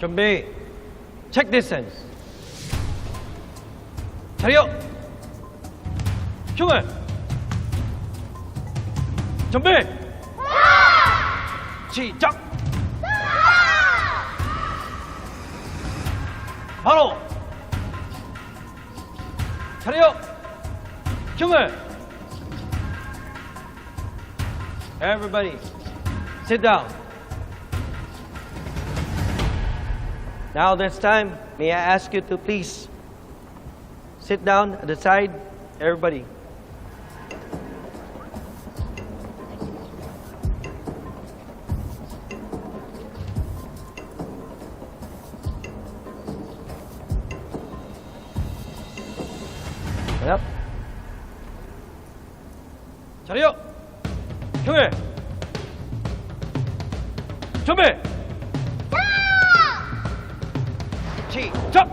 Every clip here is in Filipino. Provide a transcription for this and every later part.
준비. 체크 디스턴스. 차려. 흉을. 준비. 시작. 바로. 차려. 흉을. Everybody, sit down. Now this time, may I ask you to please sit down at the side, everybody. Stand up. 자리요. 형을. 준비. G. Jump!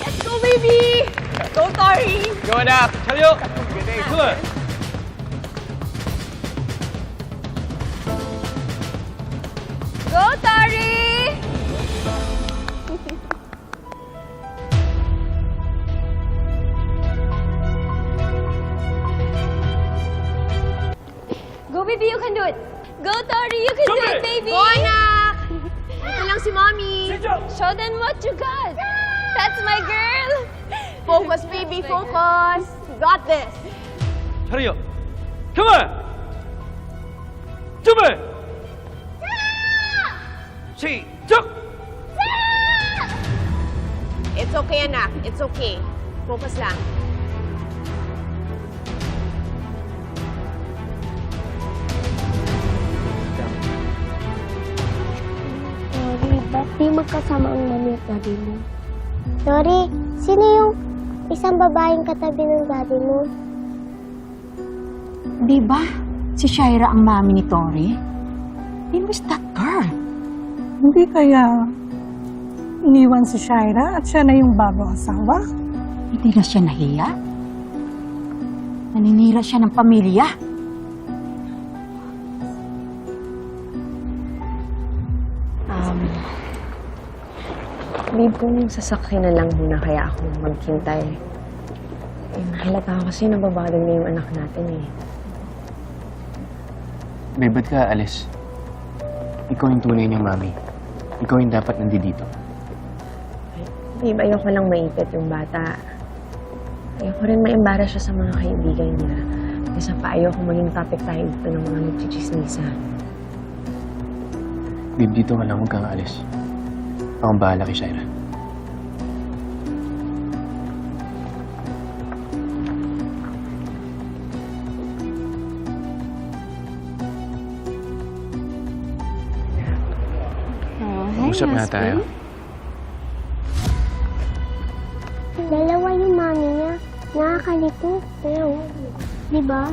Let's go, baby! Go, sorry! Up. Tell you. Good day. Go, sorry! go, baby, you can do it. Go, sorry, you can do it, it baby! Go Mommy. Show them what you got. That's my girl. Focus, baby, focus. Got this. Hurry up. Come on. Jump it. It's okay, anak. It's okay. Focus lang. Di magkasama ang mami at daddy mo? Sorry, sino yung isang babaeng katabi ng daddy mo? Di ba? Si Shaira ang mami ni Tori? Who is that girl? Hindi kaya iniwan si Shaira at siya na yung bagong asawa? Hindi na siya nahiya? Naninira siya ng pamilya? Babe, kung sasakyan na lang muna kaya ako maghintay. Eh, halata ko kasi nababado na yung anak natin eh. Babe, ba't ka alis? Ikaw yung tunay niyang mami. Ikaw yung dapat nandito. Babe, ayoko lang maipit yung bata. Ayoko rin ma-embarrass siya sa mga kaibigan niya. Isa pa, ayoko maging topic tayo dito ng mga nagchichismisa. Babe, dito ka lang, huwag kang alis. Ako ang bahala kay Shaira. Usap nga tayo. Dalawa yung mami niya. Nakakalito. Pero, di ba?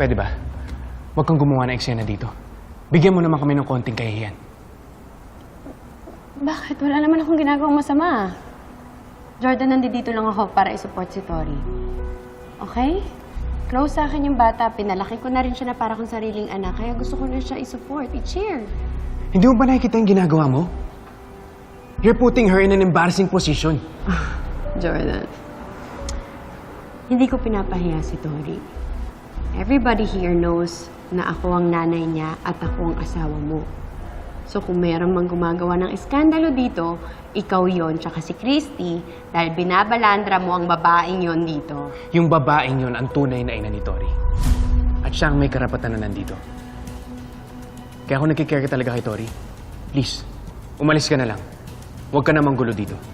Pwede ba? Huwag kang gumawa ng eksena dito. Bigyan mo naman kami ng konting kahihiyan. Bakit? Wala naman akong ginagawang masama. Jordan, nandito lang ako para isupport si Tori. Okay? Close sa akin yung bata. Pinalaki ko na rin siya na para kong sariling anak. Kaya gusto ko na siya isupport, i-cheer. Hindi mo ba nakikita yung ginagawa mo? You're putting her in an embarrassing position. Jordan. Hindi ko pinapahiya si Tori. Everybody here knows na ako ang nanay niya at ako ang asawa mo. So kung meron mang gumagawa ng eskandalo dito, ikaw yon tsaka si Christy dahil binabalandra mo ang babaeng yon dito. Yung babaeng yun ang tunay na ina ni Tori. At siya ang may karapatan na nandito. Kaya ako nagkikare talaga kay Tori. Please, umalis ka na lang. Huwag ka namang gulo dito.